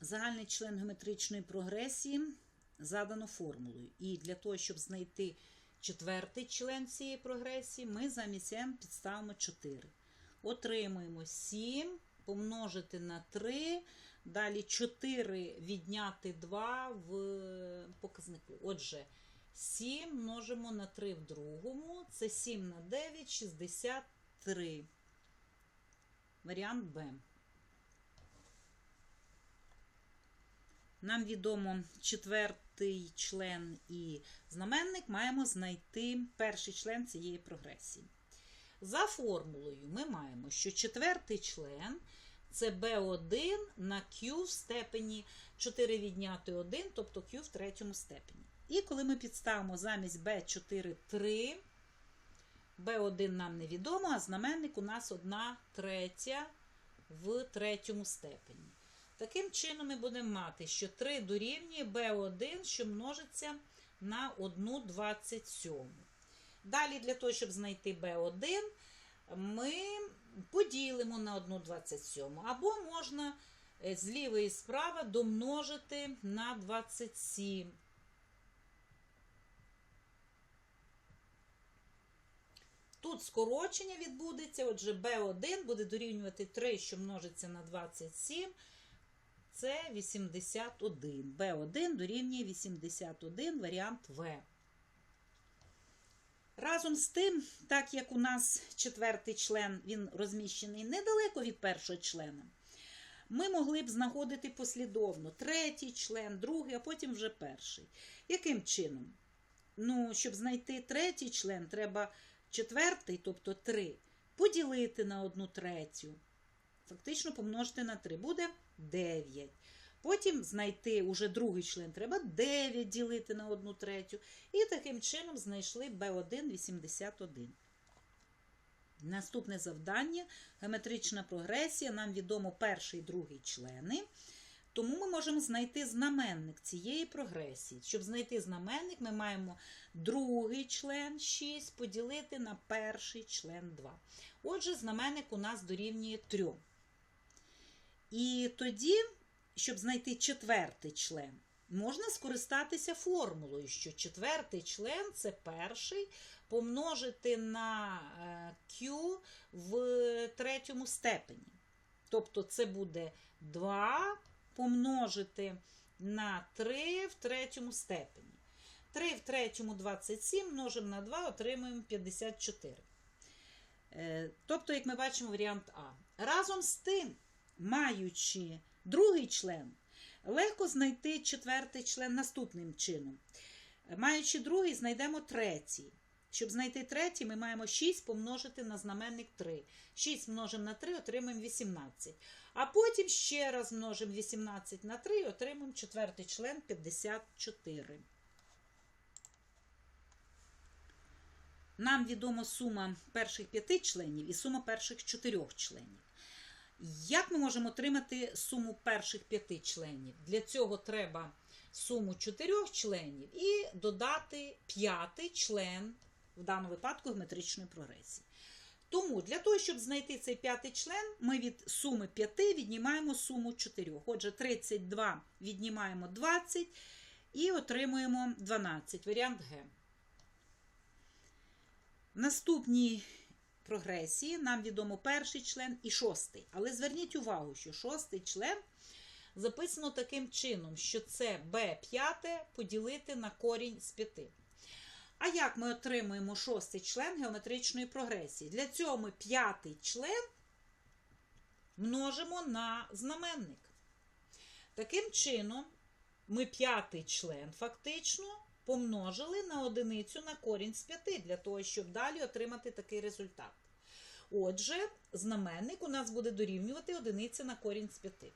Загальний член геометричної прогресії задано формулою. І для того, щоб знайти четвертий член цієї прогресії, ми замість m підставимо 4. Отримуємо 7 помножити на 3, далі 4 відняти 2 в показнику. Отже, 7 множимо на 3 в другому, це 7 на 9, 63. Варіант Б. Нам відомо четвертий член і знаменник, маємо знайти перший член цієї прогресії. За формулою ми маємо, що четвертий член це b1 на q в степені 4 відняти 1, тобто q в третьому степені. І коли ми підставимо замість b4 3, b1 нам невідомо, а знаменник у нас 1 третя в третьому степені. Таким чином, ми будемо мати, що 3 дорівнює b1, що множиться на 1 27. Далі, для того, щоб знайти b1, ми поділимо на 1 27. Або можна е, зліва і справа домножити на 27. Тут скорочення відбудеться, отже, b1 буде дорівнювати 3, що множиться на 27. Це 81. b1 дорівнює 81, варіант В. Разом з тим, так як у нас четвертий член він розміщений недалеко від першого члена, ми могли б знаходити послідовно третій член, другий, а потім вже перший. Яким чином? Ну, щоб знайти третій член, треба четвертий, тобто 3, поділити на одну третю. Фактично помножити на 3. Буде 9. Потім знайти уже другий член треба 9 ділити на 1 третю. І таким чином знайшли b1 81. Наступне завдання геометрична прогресія. Нам відомо перший і другий члени. Тому ми можемо знайти знаменник цієї прогресії. Щоб знайти знаменник, ми маємо другий член 6 поділити на перший член 2. Отже, знаменник у нас дорівнює 3. І тоді, щоб знайти четвертий член, можна скористатися формулою, що четвертий член це перший помножити на Q в третьому степені. Тобто це буде 2 помножити на 3 в третьому степені. 3 в третьому 27 множимо на 2, отримуємо 54. Е, Тобто, як ми бачимо, варіант А. Разом з тим, маючи другий член, легко знайти четвертий член наступним чином. Маючи другий, знайдемо третій. Щоб знайти третій, ми маємо 6 помножити на знаменник 3. 6 множимо на 3, отримаємо 18. А потім ще раз множимо 18 на 3 і отримаємо четвертий член 54. Нам відома сума перших п'яти членів і сума перших чотирьох членів. Як ми можемо отримати суму перших п'яти членів? Для цього треба суму чотирьох членів і додати п'ятий член, в даному випадку геометричної прогресії. Тому для того, щоб знайти цей п'ятий член, ми від суми 5 віднімаємо суму 4. Отже, 32 віднімаємо 20 і отримуємо 12. Варіант Г. Наступній прогресії нам відомо перший член і шостий. Але зверніть увагу, що шостий член записано таким чином, що це b5 поділити на корінь з 5. А як ми отримуємо шостий член геометричної прогресії? Для цього ми п'ятий член множимо на знаменник. Таким чином, ми п'ятий член фактично помножили на одиницю на корінь з 5, для того, щоб далі отримати такий результат. Отже, знаменник у нас буде дорівнювати одиниця на корінь з 5.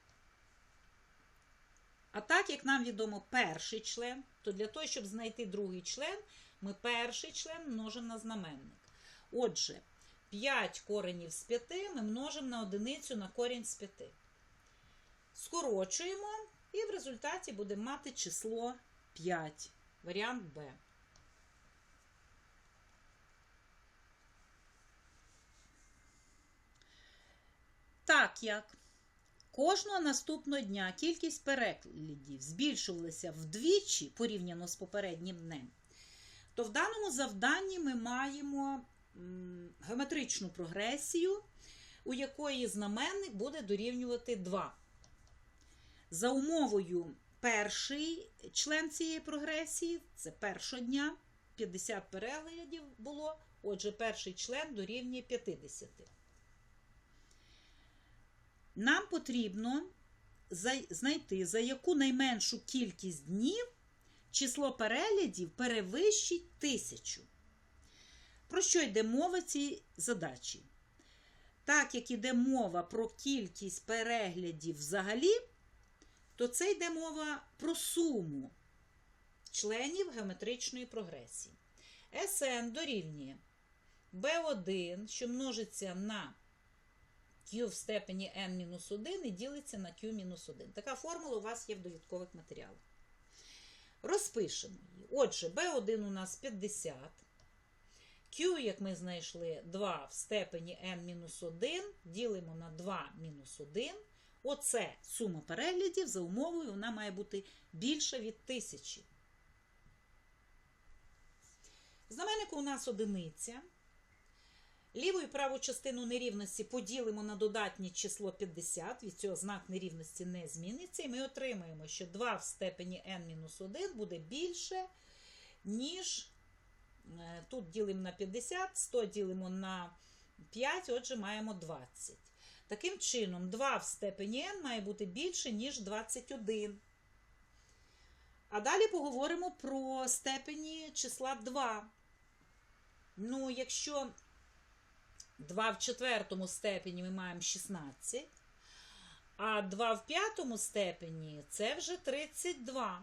А так, як нам відомо перший член, то для того, щоб знайти другий член, ми перший член множимо на знаменник. Отже, 5 коренів з 5 ми множимо на одиницю на корінь з 5. Скорочуємо, і в результаті будемо мати число 5. Варіант Б. Так як Кожного наступного дня кількість переглядів збільшувалася вдвічі порівняно з попереднім днем, то в даному завданні ми маємо геометричну прогресію, у якої знаменник буде дорівнювати 2. За умовою перший член цієї прогресії, це першого дня, 50 переглядів було, отже, перший член дорівнює 50. Нам потрібно знайти, за яку найменшу кількість днів число переглядів перевищить тисячу. Про що йде мова в цій задачі? Так як іде мова про кількість переглядів взагалі, то це йде мова про суму членів геометричної прогресії. Sn дорівнює b1, що множиться на q в степені n-1 і ділиться на q-1. Така формула у вас є в довідкових матеріалах. Розпишемо її. Отже, b1 у нас 50. Q, як ми знайшли, 2 в степені n-1, ділимо на 2 мінус 1. Оце сума переглядів за умовою, вона має бути більша від 1000. Знаменнику у нас одиниця. Ліву і праву частину нерівності поділимо на додатнє число 50, від цього знак нерівності не зміниться, і ми отримаємо, що 2 в степені n-1 буде більше, ніж е, тут ділимо на 50, 100 ділимо на 5, отже, маємо 20. Таким чином, 2 в степені n має бути більше, ніж 21. А далі поговоримо про степені числа 2. Ну, якщо 2 в четвертому степені ми маємо 16, а 2 в п'ятому степені це вже 32.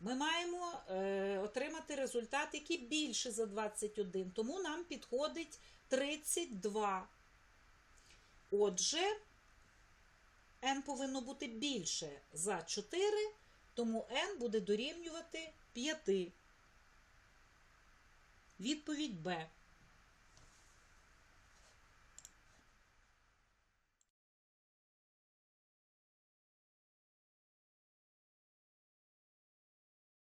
Ми маємо е, отримати результат, який більше за 21, тому нам підходить 32. Отже, n повинно бути більше за 4, тому n буде дорівнювати 5. Відповідь Б.